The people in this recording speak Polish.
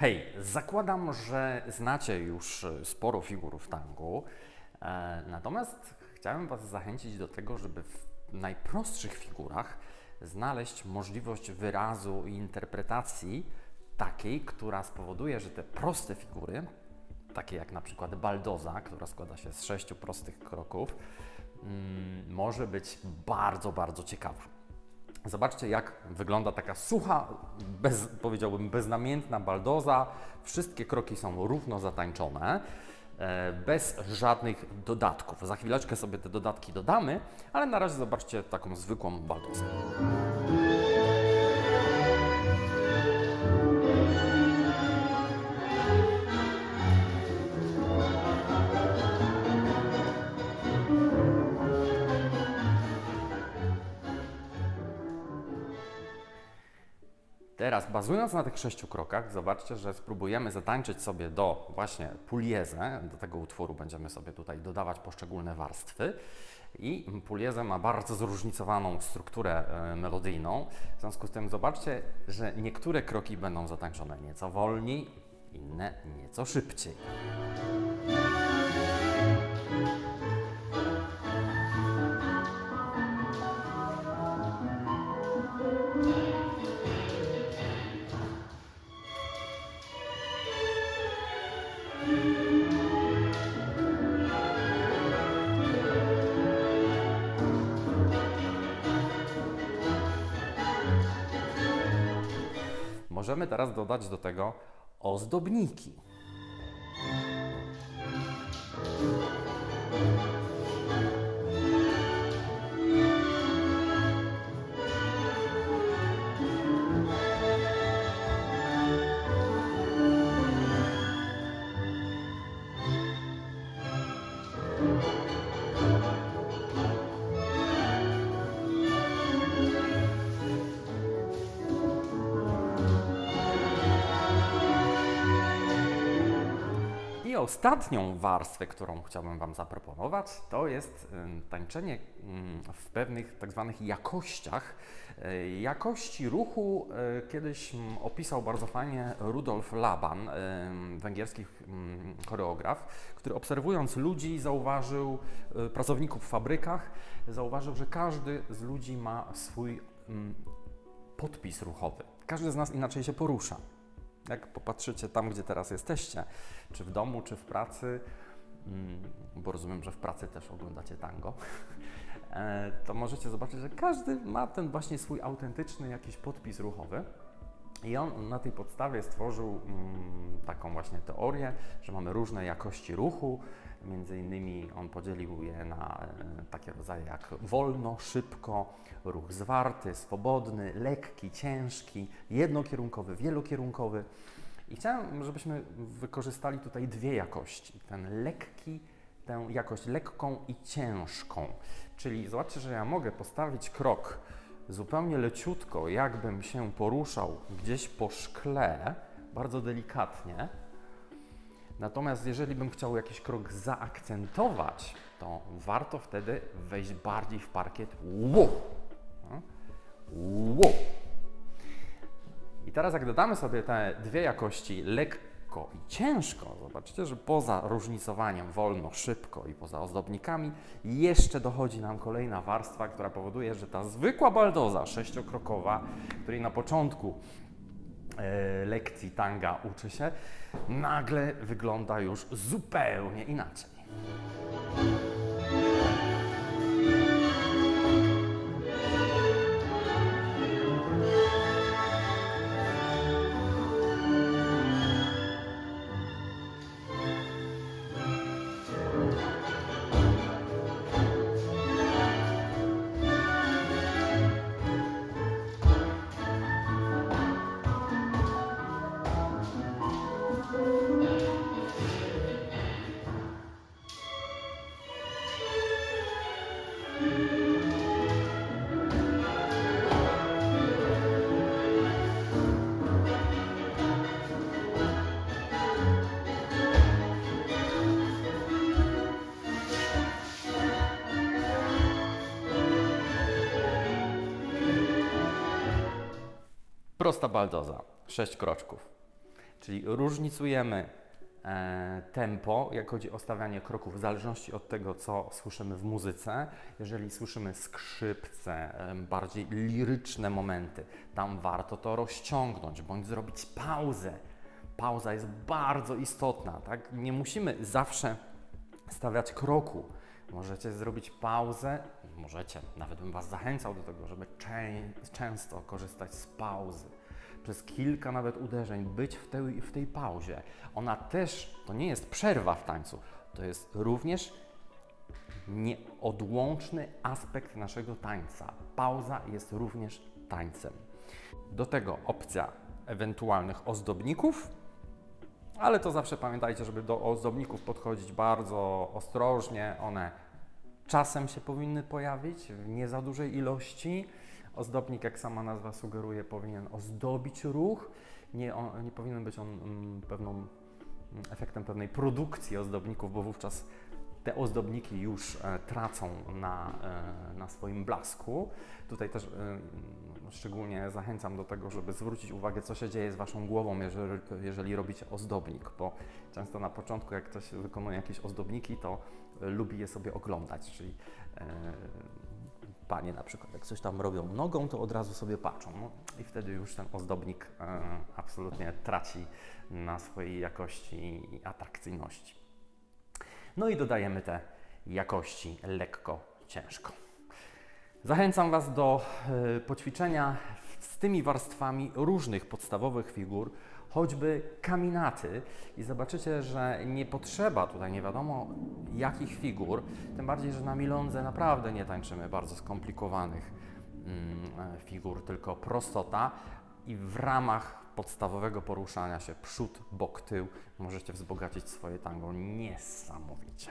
Hej, zakładam, że znacie już sporo figur w tangu, e, natomiast chciałem Was zachęcić do tego, żeby w najprostszych figurach znaleźć możliwość wyrazu i interpretacji takiej, która spowoduje, że te proste figury, takie jak na przykład baldoza, która składa się z sześciu prostych kroków, mm, może być bardzo, bardzo ciekawa. Zobaczcie, jak wygląda taka sucha, bez, powiedziałbym beznamiętna baldoza. Wszystkie kroki są równo zatańczone, e, bez żadnych dodatków. Za chwileczkę sobie te dodatki dodamy, ale na razie zobaczcie taką zwykłą baldozę. Teraz, bazując na tych sześciu krokach, zobaczcie, że spróbujemy zatańczyć sobie do właśnie puliezę. Do tego utworu będziemy sobie tutaj dodawać poszczególne warstwy. I puliezę ma bardzo zróżnicowaną strukturę e, melodyjną. W związku z tym zobaczcie, że niektóre kroki będą zatańczone nieco wolniej, inne nieco szybciej. Możemy teraz dodać do tego ozdobniki. I ostatnią warstwę, którą chciałbym Wam zaproponować, to jest tańczenie ym, w pewnych tak zwanych jakościach. Y, Jakości ruchu y, kiedyś ym, opisał bardzo fajnie Rudolf Laban, węgierski ym, choreograf, który obserwując ludzi zauważył, y, pracowników w fabrykach, zauważył, że każdy z ludzi ma swój podpis ruchowy. Każdy z nas inaczej się porusza. Jak popatrzycie tam, gdzie teraz jesteście, czy w domu, czy w pracy, mm, bo rozumiem, że w pracy też oglądacie tango, e, to możecie zobaczyć, że każdy ma ten właśnie swój autentyczny jakiś podpis ruchowy. I on na tej podstawie stworzył mm, taką właśnie teorię, że mamy różne jakości ruchu. Między innymi on podzielił je na e, takie rodzaje jak wolno, szybko, ruch zwarty, swobodny, lekki, ciężki, jednokierunkowy, wielokierunkowy. I chciałem, żebyśmy wykorzystali tutaj dwie jakości. Ten lekki, tę jakość lekką i ciężką. Czyli zobaczcie, że ja mogę postawić krok zupełnie leciutko, jakbym się poruszał gdzieś po szkle, bardzo delikatnie. Natomiast jeżeli bym chciał jakiś krok zaakcentować, to warto wtedy wejść bardziej w parkiet. Wow! I teraz jak dodamy sobie te dwie jakości, lekko i ciężko, zobaczcie, że poza różnicowaniem wolno, szybko i poza ozdobnikami, jeszcze dochodzi nam kolejna warstwa, która powoduje, że ta zwykła baldoza sześciokrokowa, której na początku e, lekcji tanga uczy się, nagle wygląda już zupełnie inaczej. Prosta baldoza, sześć kroczków. Czyli różnicujemy e, tempo, jak chodzi o stawianie kroków, w zależności od tego, co słyszymy w muzyce. Jeżeli słyszymy skrzypce, em, bardziej liryczne momenty, tam warto to rozciągnąć bądź zrobić pauzę. Pauza jest bardzo istotna, tak? Nie musimy zawsze stawiać kroku. Możecie zrobić pauzę, możecie, nawet bym Was zachęcał do tego, żeby czę- często korzystać z pauzy. Przez kilka nawet uderzeń być w tej, w tej pauzie. Ona też, to nie jest przerwa w tańcu, to jest również nieodłączny aspekt naszego tańca. Pauza jest również tańcem. Do tego opcja ewentualnych ozdobników, ale to zawsze pamiętajcie, żeby do ozdobników podchodzić bardzo ostrożnie. One czasem się powinny pojawić w nie za dużej ilości. Ozdobnik, jak sama nazwa sugeruje, powinien ozdobić ruch. Nie, on, nie powinien być on mm, pewną, mm, efektem pewnej produkcji ozdobników, bo wówczas te ozdobniki już e, tracą na, e, na swoim blasku. Tutaj też e, szczególnie zachęcam do tego, żeby zwrócić uwagę, co się dzieje z Waszą głową, jeżeli, robicie ozdobnik, bo często na początku, jak ktoś wykonuje jakieś ozdobniki, to lubi je sobie oglądać, czyli panie na przykład, jak coś tam robią nogą, to od razu sobie patrzą no, i wtedy już ten ozdobnik absolutnie traci na swojej jakości i atrakcyjności. No i dodajemy te jakości lekko, ciężko. Zachęcam Was do e, poćwiczenia z tymi warstwami różnych podstawowych figur, choćby kaminaty i zobaczycie, że nie potrzeba tutaj nie wiadomo jakich figur, tym bardziej, że na milądze naprawdę nie tańczymy bardzo skomplikowanych mm, e, figur, tylko prostota i w ramach podstawowego poruszania się przód, bok, tył możecie wzbogacić swoje tango niesamowicie.